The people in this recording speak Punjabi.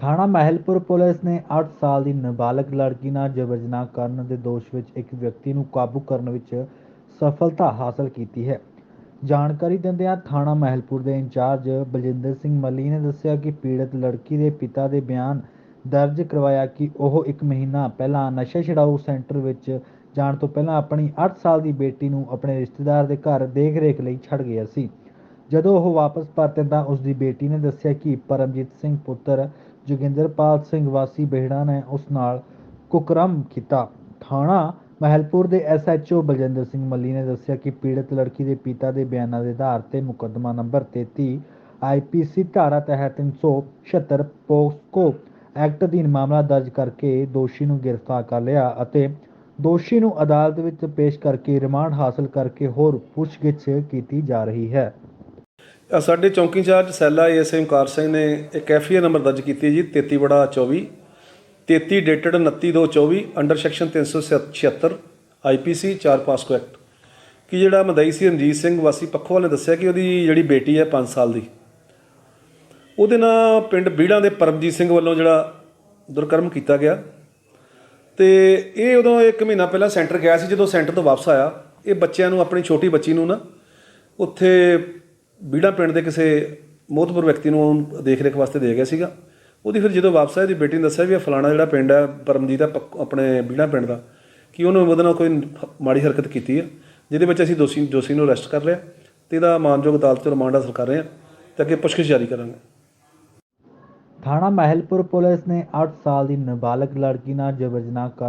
ਥਾਣਾ ਮਹਿਲਪੁਰ ਪੁਲਿਸ ਨੇ 8 ਸਾਲ ਦੀ ਨਾਬਾਲਗ ਲੜਕੀ ਨਾਲ ਜਬਰ ਜਨਾਹ ਕਰਨ ਦੇ ਦੋਸ਼ ਵਿੱਚ ਇੱਕ ਵਿਅਕਤੀ ਨੂੰ ਕਾਬੂ ਕਰਨ ਵਿੱਚ ਸਫਲਤਾ ਹਾਸਲ ਕੀਤੀ ਹੈ। ਜਾਣਕਾਰੀ ਦਿੰਦਿਆਂ ਥਾਣਾ ਮਹਿਲਪੁਰ ਦੇ ਇੰਚਾਰਜ ਬਲਜਿੰਦਰ ਸਿੰਘ ਮੱਲੀ ਨੇ ਦੱਸਿਆ ਕਿ ਪੀੜਤ ਲੜਕੀ ਦੇ ਪਿਤਾ ਦੇ ਬਿਆਨ ਦਰਜ ਕਰਵਾਇਆ ਕਿ ਉਹ ਇੱਕ ਮਹੀਨਾ ਪਹਿਲਾਂ ਨਸ਼ਾ ਛਡਾਊ ਸੈਂਟਰ ਵਿੱਚ ਜਾਣ ਤੋਂ ਪਹਿਲਾਂ ਆਪਣੀ 8 ਸਾਲ ਦੀ ਬੇਟੀ ਨੂੰ ਆਪਣੇ ਰਿਸ਼ਤੇਦਾਰ ਦੇ ਘਰ ਦੇਖ-ਰੇਖ ਲਈ ਛੱਡ ਗਿਆ ਸੀ। ਜਦੋਂ ਉਹ ਵਾਪਸ ਪਰਤੇ ਤਾਂ ਉਸ ਦੀ ਬੇਟੀ ਨੇ ਦੱਸਿਆ ਕਿ ਪਰਮਜੀਤ ਸਿੰਘ ਪੁੱਤਰ ਜੋਗਿੰਦਰਪਾਲ ਸਿੰਘ ਵਾਸੀ ਬਹਿੜਾ ਨੇ ਉਸ ਨਾਲ ਕੁਕਰਮ ਕੀਤਾ। ਥਾਣਾ ਮਹਿਲਪੁਰ ਦੇ ਐਸਐਚਓ ਬਲਜਿੰਦਰ ਸਿੰਘ ਮੱਲੀ ਨੇ ਦੱਸਿਆ ਕਿ ਪੀੜਤ ਲੜਕੀ ਦੇ ਪਿਤਾ ਦੇ ਬਿਆਨਾਂ ਦੇ ਆਧਾਰ ਤੇ ਮੁਕੱਦਮਾ ਨੰਬਰ 33 ਆਈਪੀਸੀ ਧਾਰਾ ਤਹਿਤ 376 ਪੋਸਕੋ ਐਕਟ ਅਧੀਨ ਮਾਮਲਾ ਦਰਜ ਕਰਕੇ ਦੋਸ਼ੀ ਨੂੰ ਗ੍ਰਿਫਤਾਰ ਕਰ ਲਿਆ ਅਤੇ ਦੋਸ਼ੀ ਨੂੰ ਅਦਾਲਤ ਵਿੱਚ ਪੇਸ਼ ਕਰਕੇ ਰਿਮਾਂਡ ਹਾਸਲ ਕਰਕੇ ਹੋਰ ਪੁੱਛਗਿੱਛ ਕੀਤੀ ਜਾ ਰਹੀ ਹੈ। ਸਾਡੇ ਚੌਂਕੀ ਇੰਚਾਰਜ ਸੈਲਾ ਏਐਸਐਮ ਕਾਰ ਸਿੰਘ ਨੇ ਇੱਕ ਐਫਆਈਆਰ ਨੰਬਰ ਦਰਜ ਕੀਤੀ ਜੀ 33 ਬੜਾ 24 33 dated 29/2/24 under section 376 IPC 4 POCSO act ਕਿ ਜਿਹੜਾ ਮਦਈ ਸੀ ਰਣਜੀਤ ਸਿੰਘ ਵਾਸੀ ਪੱਖੋਵਾਲ ਨੇ ਦੱਸਿਆ ਕਿ ਉਹਦੀ ਜਿਹੜੀ ਬੇਟੀ ਹੈ 5 ਸਾਲ ਦੀ। ਉਹਦੇ ਨਾਲ ਪਿੰਡ ਬੀੜਾਂ ਦੇ ਪਰਮਜੀਤ ਸਿੰਘ ਵੱਲੋਂ ਜਿਹੜਾ ਦੁਰਕਰਮ ਕੀਤਾ ਗਿਆ। ਤੇ ਇਹ ਉਦੋਂ ਇੱਕ ਮਹੀਨਾ ਪਹਿਲਾਂ ਸੈਂਟਰ ਗਿਆ ਸੀ, ਜਦੋਂ ਸੈਂਟਰ ਤੋਂ ਵਾਪਸ ਆਇਆ। ਇਹ ਬੱਚਿਆਂ ਨੂੰ, ਆਪਣੀ ਛੋਟੀ ਬੱਚੀ ਨੂੰ ਨਾ, ਉੱਥੇ ਬੀੜਾ ਪਿੰਡ ਦੇ ਕਿਸੇ ਮੋਹਤਪੁਰ ਵਿਅਕਤੀ ਨੂੰ ਦੇਖ ਰੇਖ ਵਾਸਤੇ ਦੇ ਗਿਆ ਸੀਗਾ। ਉਹਦੀ ਫਿਰ ਜਦੋਂ ਵਾਪਸ ਆਇਆ ਇਹਦੀ ਬੇਟੀ ਨੇ ਦੱਸਿਆ ਵੀ ਇਹ ਫਲਾਣਾ ਜਿਹੜਾ ਪਿੰਡ ਹੈ ਪਰਮਜੀਤ ਹੈ ਪੱਕ- ਆਪਣੇ ਬੀੜਾ ਪਿੰਡ ਦਾ, ਕਿ ਉਹਨੇ ਉਹਦੇ ਨਾਲ ਕੋਈ ਮਾੜੀ ਹਰਕਤ ਕੀਤੀ ਹੈ ਜਿਹਦੇ ਵਿੱਚ ਅਸੀਂ ਦੋਸ਼ੀ ਦੋਸ਼ੀ ਨੂੰ ਅਰੈਸਟ ਕਰ ਲਿਆ ਤੇ ਇਹਦਾ ਮਾਨਯੋਗ ਅਦਾਲਤ 'ਚ ਰਿਮਾਂਡ ਹਾਸਲ ਕਰ ਰਹੇ ਹਾਂ ਤੇ ਅੱਗੇ ਪੁੱਛਗਿੱਛ ਜਾਰੀ ਕਰਾਂਗੇ। ਥਾਣਾ ਮਹਿਲਪੁਰ ਪੁਲਿਸ ਨੇ 8 ਸਾਲ ਦੀ ਨਾਬਾਲਗ ਲੜਕੀ ਨਾਲ ਜਬਰ ਜਨਾਹ ਕਰ